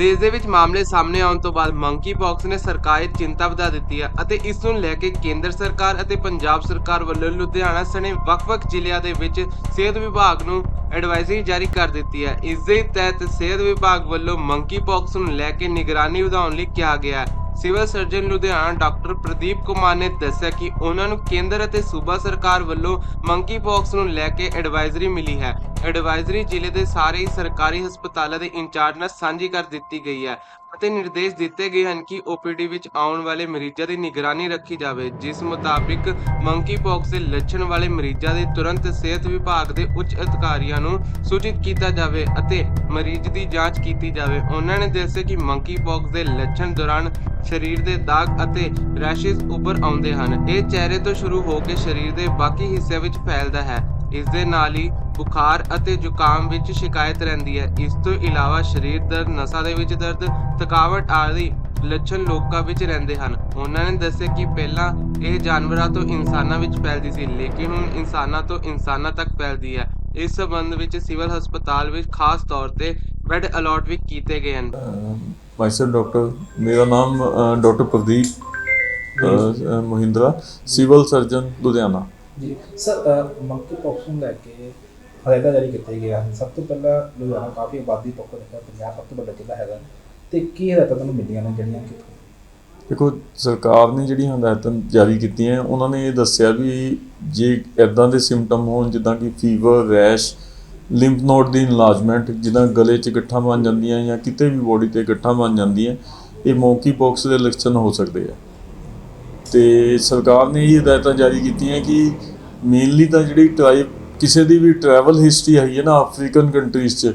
ਦੇਸ਼ ਦੇ ਵਿੱਚ ਮਾਮਲੇ ਸਾਹਮਣੇ ਆਉਣ ਤੋਂ ਬਾਅਦ ਮੰਕੀ ਪੌਕਸ ਨੇ ਸਰਕਾਰੀ ਚਿੰਤਾ ਵਧਾ ਦਿੱਤੀ ਹੈ ਅਤੇ ਇਸ ਨੂੰ ਲੈ ਕੇ ਕੇਂਦਰ ਸਰਕਾਰ ਅਤੇ ਪੰਜਾਬ ਸਰਕਾਰ ਵੱਲੋਂ ਲੁਧਿਆਣਾ ਸਣੇ ਵੱਖ-ਵੱਖ ਜ਼ਿਲ੍ਹਿਆਂ ਦੇ ਵਿੱਚ ਸਿਹਤ ਵਿਭਾਗ ਨੂੰ ਐਡਵਾਈਜ਼ਰੀ ਜਾਰੀ ਕਰ ਦਿੱਤੀ ਹੈ। ਇਸ ਦੇ ਤਹਿਤ ਸਿਹਤ ਵਿਭਾਗ ਵੱਲੋਂ ਮੰਕੀ ਪੌਕਸ ਨੂੰ ਲੈ ਕੇ ਨਿਗਰਾਨੀ ਵਧਾਉਣ ਲਈ ਕਿਹਾ ਗਿਆ ਹੈ। Civil surgeon Ludhiana doctor Pradeep Kumar ਨੇ ਦੱਸਿਆ ਕਿ ਉਹਨਾਂ ਨੂੰ ਕੇਂਦਰ ਅਤੇ ਸੂਬਾ ਸਰਕਾਰ ਵੱਲੋਂ ਮੰਕੀ ਪੌਕਸ ਨੂੰ ਲੈ ਕੇ ਐਡਵਾਈਜ਼ਰੀ ਮਿਲੀ ਹੈ। ਐਡਵਾਈਜ਼ਰੀ ਜ਼ਿਲ੍ਹੇ ਦੇ ਸਾਰੇ ਸਰਕਾਰੀ ਹਸਪਤਾਲਾਂ ਦੇ ਇੰਚਾਰਜ ਨਾਲ ਸਾਂਝੀ ਕਰ ਦਿੱਤੀ ਗਈ ਹੈ ਅਤੇ ਨਿਰਦੇਸ਼ ਦਿੱਤੇ ਗਏ ਹਨ ਕਿ OPD ਵਿੱਚ ਆਉਣ ਵਾਲੇ ਮਰੀਜ਼ਾਂ ਦੀ ਨਿਗਰਾਨੀ ਰੱਖੀ ਜਾਵੇ, ਜਿਸ ਮੁਤਾਬਿਕ ਮੰਕੀ ਪੌਕਸ ਦੇ ਲੱਛਣ ਵਾਲੇ ਮਰੀਜ਼ਾਂ ਦੇ ਤੁਰੰਤ ਸਿਹਤ ਵਿਭਾਗ ਦੇ ਉੱਚ ਅਧਿਕਾਰੀਆਂ ਨੂੰ ਸੂਚਿਤ ਕੀਤਾ ਜਾਵੇ ਅਤੇ ਮਰੀਜ਼ ਦੀ ਜਾਂਚ ਕੀਤੀ ਜਾਵੇ। ਉਹਨਾਂ ਨੇ ਦੱਸਿਆ ਕਿ ਮੰਕੀ ਪੌਕਸ ਦੇ ਲੱਛਣ ਦੌਰਾਨ ਸਰੀਰ ਦੇ ਦਾਗ ਅਤੇ ਰੈਸ਼ਸ ਉੱਭਰ ਆਉਂਦੇ ਹਨ। ਇਹ ਚਿਹਰੇ ਤੋਂ ਸ਼ੁਰੂ ਹੋ ਕੇ ਸਰੀਰ ਦੇ ਬਾਕੀ ਹਿੱਸਿਆਂ ਵਿੱਚ ਫੈਲਦਾ ਹੈ। ਇਸ ਦੇ ਨਾਲ ਹੀ ਬੁਖਾਰ ਅਤੇ ਜ਼ੁਕਾਮ ਵਿੱਚ ਸ਼ਿਕਾਇਤ ਰਹਿੰਦੀ ਹੈ। ਇਸ ਤੋਂ ਇਲਾਵਾ ਸਰੀਰ ਦਰਦ, ਨਸਾਂ ਦੇ ਵਿੱਚ ਦਰਦ, ਥਕਾਵਟ ਆਦਿ ਲੱਛਣ ਲੋਕਾਂ ਵਿੱਚ ਰਹਿੰਦੇ ਹਨ। ਉਹਨਾਂ ਨੇ ਦੱਸਿਆ ਕਿ ਪਹਿਲਾਂ ਇਹ ਜਾਨਵਰਾਂ ਤੋਂ ਇਨਸਾਨਾਂ ਵਿੱਚ ਫੈਲਦੀ ਸੀ, ਲੇਕਿਨ ਹੁਣ ਇਨਸਾਨਾਂ ਤੋਂ ਇਨਸਾਨਾਂ ਤੱਕ ਫੈਲਦੀ ਹੈ। ਇਸ ਸਬੰਧ ਵਿੱਚ ਸਿਵਲ ਹਸਪਤਾਲ ਵਿੱਚ ਖਾਸ ਤੌਰ ਤੇ ਬੈੱਡ ਅਲਾਟ ਵੀ ਕੀਤੇ ਗਏ ਹਨ। ਮਾਈਸਰ ਡਾਕਟਰ, ਮੇਰਾ ਨਾਮ doctor Pradeep Mahindra, civil surgeon, Ludhiana. ਜੀ, ਸਰ ਮੰਕੀ ਪੌਕਸ ਨੂੰ ਲੈ ਕੇ ਹਦਾਇਤਾਂ ਜਾਰੀ ਕੀਤੀਆਂ ਗਈਆਂ ਹਨ। ਸਭ ਤੋਂ ਪਹਿਲਾਂ ਲੁਧਿਆਣਾ ਕਾਫੀ ਆਬਾਦੀ ਪੱਖੋਂ ਦੇਖਿਆ ਪੰਜਾਬ ਸਭ ਤੋਂ ਵੱਡਾ ਜ਼ਿਲ੍ਹਾ ਹੈਗਾ। ਤੇ ਕੀ ਹਦਾਇਤਾਂ ਤੁਹਾਨੂੰ ਮਿਲੀਆਂ ਨੇ ਜਿਹੜੀਆਂ ਕਿੱਥੋਂ ਦੇਖੋ, ਸਰਕਾਰ ਨੇ ਜਿਹੜੀਆਂ ਹਦਾਇਤਾਂ ਜਾਰੀ ਕੀਤੀਆਂ, ਉਹਨਾਂ ਨੇ ਇਹ ਦੱਸਿਆ ਵੀ ਜੇ ਇਦਾਂ ਦੇ ਸਿੰਪਟਮ ਹੋਣ, ਜਿੱਦਾਂ ਕਿ ਫੀਵਰ ਰੈਸ਼ ਲਿੰਫ ਨੋਡ ਦੀ ਇਨਲਾਰਜਮੈਂਟ ਜਿੱਦਾਂ ਗਲੇ 'ਚ ਗੱਠਾਂ ਬਣ ਜਾਂਦੀਆਂ ਜਾਂ ਕਿਤੇ ਵੀ ਬੋਡੀ ਤੇ ਗੱਠਾਂ ਬਣ ਜਾਂਦੀਆਂ, ਇਹ ਮੌਕੀ ਪੌਕਸ ਦੇ ਲੱਛਣ ਹੋ ਸਕਦੇ ਆ। ਤੇ ਸਰਕਾਰ ਨੇ ਇਹ ਹਦਾਇਤਾਂ ਜਾਰੀ ਕੀਤੀਆਂ ਕਿ ਮੇਨਲੀ ਤਾਂ ਜਿਹੜੀ ਟ੍ਰਾਈਬ ਕਿਸੇ ਦੀ ਵੀ ਟਰੈਵਲ ਹਿਸਟਰੀ ਹੈਗੀ ਹੈ ਨਾ ਅਫਰੀਕਨ ਕੰਟਰੀਜ਼ 'ਚ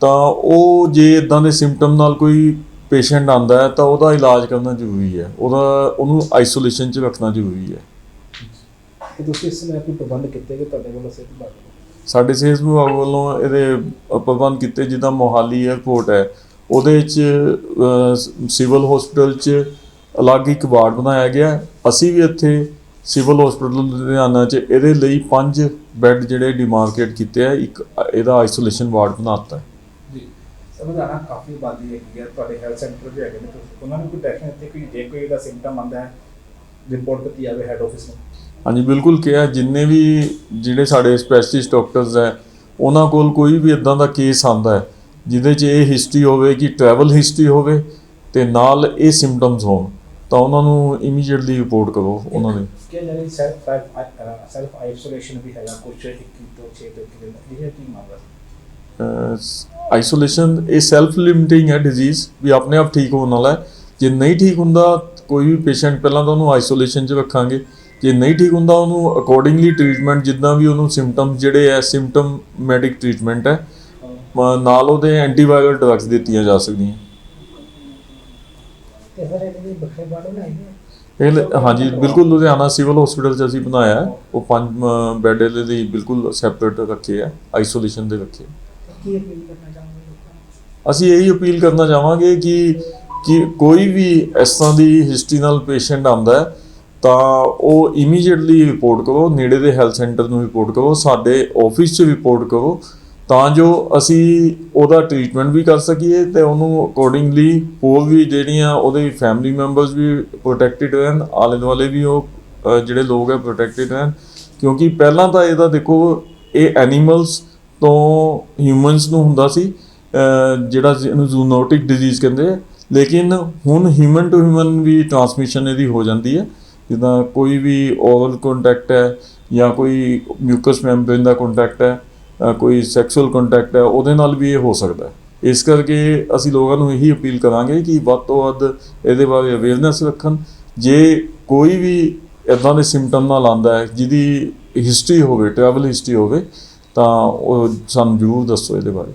ਤਾਂ ਉਹ ਜੇ ਇਦਾਂ ਦੇ ਸਿੰਪਟਮ ਨਾਲ ਕੋਈ ਪੇਸ਼ੈਂਟ ਆਂਦਾ ਹੈ ਤਾਂ ਉਹਦਾ ਇਲਾਜ ਕਰਨਾ ਜ਼ਰੂਰੀ ਹੈ। ਉਹਦਾ ਉਹਨੂੰ ਆਈਸੋਲੇਸ਼ਨ 'ਚ ਰੱਖਣਾ ਜ਼ਰੂਰੀ ਹੈ। ਤੇ ਤੁਸੀਂ ਇਸ ਸਮੇਂ ਕੋਈ ਪ੍ਰਬੰਧ ਕੀਤੇ ਗਏ ਤੁਹਾਡੇ ਵੱਲੋਂ ਸਿਹਤ ਵਿਭਾਗ ਵੱਲੋਂ? ਸਾਡੇ ਸਿਹਤ ਵਿਭਾਗ ਵੱਲੋਂ ਇਹਦੇ ਪ੍ਰਬੰਧ ਕੀਤੇ ਜਿੱਦਾਂ ਮੋਹਾਲੀ 에ਅਰਪੋਰਟ ਹੈ। ਉਹਦੇ 'ਚ ਸਿਵਲ ਹਸਪੀਟਲ 'ਚ ਅਲੱਗ ਇੱਕ ਵਾਰਡ ਬਣਾਇਆ ਗਿਆ ਹੈ। ਅਸੀਂ ਵੀ ਇੱਥੇ ਸਿਵਲ ਹਸਪੀਟਲ ਲੁਧਿਆਣਾ 'ਚ ਇਹਦੇ ਲਈ ਪੰਜ ਬੈੱਡ ਜਿਹੜੇ ਡਿਮਾਰਕੇਟ ਕੀਤੇ ਆ ਇੱਕ ਇਹਦਾ ਆਈਸੋਲੇਸ਼ਨ ਵਾਰਡ ਬਣਾਤਾ। ਹੈ ਜੀ ਸਮਝਾਣਾ ਕਾਫੀ ਆਬਾਦੀ ਹੈਗੀ ਹੈ ਤੁਹਾਡੇ ਹੈਲਥ ਸੈਂਟਰ ਵੀ ਹੈਗੇ ਨੇ ਉਹਨਾਂ ਨੂੰ ਕੋਈ ਡਾਇਰੈਕਸ਼ਨ ਦਿੱਤੀ ਕੋਈ ਜੇ ਕੋਈ ਦਾ ਸਿੰਪਟਮ ਆਉਂਦਾ ਹੈ ਰਿਪੋਰਟ ਕੀਤੀ ਜਾਵੇ ਹੈਡ ਆਫਿਸ ਨੂੰ। ਹਾਂਜੀ ਬਿਲਕੁਲ ਕਿਹਾ ਜਿੰਨੇ ਵੀ ਜਿਹੜੇ ਸਾਡੇ ਸਪੈਸ਼ਲਿਸਟ ਡਾਕਟਰਸ ਹੈ ਉਹਨਾਂ ਕੋਲ ਕੋਈ ਵੀ ਇਦਾਂ ਦਾ ਕੇਸ ਆਂਦਾ ਹੈ ਜਿਹਦੇ 'ਚ ਇਹ ਹਿਸਟਰੀ ਹੋਵੇ ਕਿ ਟਰੈਵਲ ਹਿਸਟਰੀ ਹੋਵੇ ਤੇ ਨਾਲ ਇਹ ਸਿੰਪਟਮਸ ਹੋਣ। ਤਾਂ ਉਹਨਾਂ ਨੂੰ ਇਮੀਡੀਏਟਲੀ ਰਿਪੋਰਟ ਕਰੋ ਉਹਨਾਂ ਕਿ ਜਿਹੜੀ ਸੈਲਫ ਸੈਲਫ ਆਈਸੋਲੇਸ਼ਨ ਵੀ ਹੈਗਾ ਕੁਝ 21 ਤੋਂ 6 ਤੋਂ 21 ਦਿਨ ਇਹ ਕੀ ਮਾਮਲਾ ਆਈਸੋਲੇਸ਼ਨ ਇਹ ਸੈਲਫ ਲਿਮਿਟਿੰਗ ਹੈ ਡਿਜ਼ੀਜ਼ ਵੀ ਆਪਣੇ ਆਪ ਠੀਕ ਹੋਣ ਵਾਲਾ ਹੈ। ਜੇ ਨਹੀਂ ਠੀਕ ਹੁੰਦਾ ਕੋਈ ਵੀ ਪੇਸ਼ੈਂਟ ਪਹਿਲਾਂ ਤਾਂ ਉਹਨੂੰ ਆਈਸੋਲੇਸ਼ਨ 'ਚ ਰੱਖਾਂਗੇ। ਜੇ ਨਹੀਂ ਠੀਕ ਹੁੰਦਾ ਉਹਨੂੰ ਅਕੋਰਡਿੰਗਲੀ ਟ੍ਰੀਟਮੈਂਟ ਜਿੱਦਾਂ ਵੀ ਉਹਨੂੰ ਸਿੰਪਟਮ ਜਿਹੜੇ ਹੈ ਸਿੰਪਟਮੈਟਿਕ ਟ੍ਰੀਟਮੈਂਟ ਹੈ ਨਾਲ ਉਹਦੇ ਐਂਟੀਵਾਇਰਲ ਡਰੱਗਸ ਦਿੱਤੀਆਂ ਜਾ ਸਕਦੀਆਂ। ਇਹਦੇ ਇਹ ਲ- ਹਾਂਜੀ ਬਿਲਕੁਲ ਲੁਧਿਆਣਾ ਸਿਵਲ ਹਸਪੀਟਲ 'ਚ ਅਸੀਂ ਬਣਾਇਆ ਹੈ। ਉਹ ਪੰਜ ਬੈੱਡ ਦੇ ਲਈ ਬਿਲਕੁਲ ਸੈਪਰੇਟ ਰੱਖੇ ਆ ਆਈਸੋਲੇਸ਼ਨ ਦੇ ਰੱਖੇ ਕੀ ਅਪੀਲ ਕਰਨਾ ਚਾਹੁੰਦੇ ਲੋਕਾਂ ਨੂੰ? ਅਸੀਂ ਇਹੀ ਅਪੀਲ ਕਰਨਾ ਚਾਹਾਂਗੇ ਕਿ ਕਿ ਕੋਈ ਵੀ ਇਸ ਤਰ੍ਹਾਂ ਦੀ ਹਿਸਟਰੀ ਨਾਲ ਪੇਸ਼ੈਂਟ ਆਉਂਦਾ ਹੈ ਤਾਂ ਉਹ ਇਮੀਡੀਏਟਲੀ ਰਿਪੋਰਟ ਕਰੋ ਨੇੜੇ ਦੇ ਹੈਲਥ ਸੈਂਟਰ ਨੂੰ ਰਿਪੋਰਟ ਕਰੋ ਸਾਡੇ ਆਫਿਸ 'ਚ ਰਿਪੋਰਟ ਕਰੋ ਤਾਂ ਜੋ ਅਸੀਂ ਉਹਦਾ ਟ੍ਰੀਟਮੈਂਟ ਵੀ ਕਰ ਸਕੀਏ ਤੇ ਉਹਨੂੰ ਅਕੋਰਡਿੰਗਲੀ ਹੋਰ ਵੀ ਜਿਹੜੀਆਂ ਉਹਦੇ ਫੈਮਿਲੀ ਮੈਂਬਰਸ ਵੀ ਪ੍ਰੋਟੈਕਟਿਡ ਰਹਿਣ, ਆਲੇ ਦੁਆਲੇ ਵੀ ਉਹ ਜਿਹੜੇ ਲੋਕ ਹੈ ਪ੍ਰੋਟੈਕਟਿਡ ਰਹਿਣ। ਕਿਉਂਕਿ ਪਹਿਲਾਂ ਤਾਂ ਇਹਦਾ ਦੇਖੋ, ਇਹ ਐਨੀਮਲਸ ਤੋਂ ਹਿਊਮਨਸ ਨੂੰ ਹੁੰਦਾ ਸੀ ਜਿਹੜਾ ਜਿਹਨੂੰ ਜ਼ੂਨੋਟਿਕ ਡਿਜ਼ੀਜ਼ ਕਹਿੰਦੇ ਆ। ਲੇਕਿਨ ਹੁਣ ਹਿਊਮਨ ਟੂ ਹਿਊਮਨ ਵੀ ਟਰਾਂਸਮਿਸ਼ਨ ਇਹਦੀ ਹੋ ਜਾਂਦੀ ਹੈ ਜਿੱਦਾਂ ਕੋਈ ਵੀ ਓਰਲ ਕੰਟੈਕਟ ਹੈ ਜਾਂ ਕੋਈ ਮਿਊਕਸ ਮੈਂਬਰੇਨ ਦਾ ਕੰਟੈਕਟ ਹੈ ਕੋਈ ਸੈਕਸੁਅਲ ਕੰਟੈਕਟ ਹੈ, ਉਹਦੇ ਨਾਲ ਵੀ ਇਹ ਹੋ ਸਕਦਾ ਹੈ। ਇਸ ਕਰਕੇ ਅਸੀਂ ਲੋਕਾਂ ਨੂੰ ਇਹੀ ਅਪੀਲ ਕਰਾਂਗੇ ਕਿ ਵੱਧ ਤੋਂ ਵੱਧ ਇਹਦੇ ਬਾਰੇ ਅਵੇਅਰਨੈਸ ਰੱਖਣ। ਜੇ ਕੋਈ ਵੀ ਇਦਾਂ ਦੇ ਸਿੰਪਟਮ ਨਾਲ ਆਉਂਦਾ ਹੈ, ਜਿਹਦੀ ਹਿਸਟਰੀ ਹੋਵੇ ਟਰੈਵਲ ਹਿਸਟਰੀ ਹੋਵੇ, ਤਾਂ ਉਹ ਸਾਨੂੰ ਜ਼ਰੂਰ ਦੱਸੋ ਇਹਦੇ ਬਾਰੇ।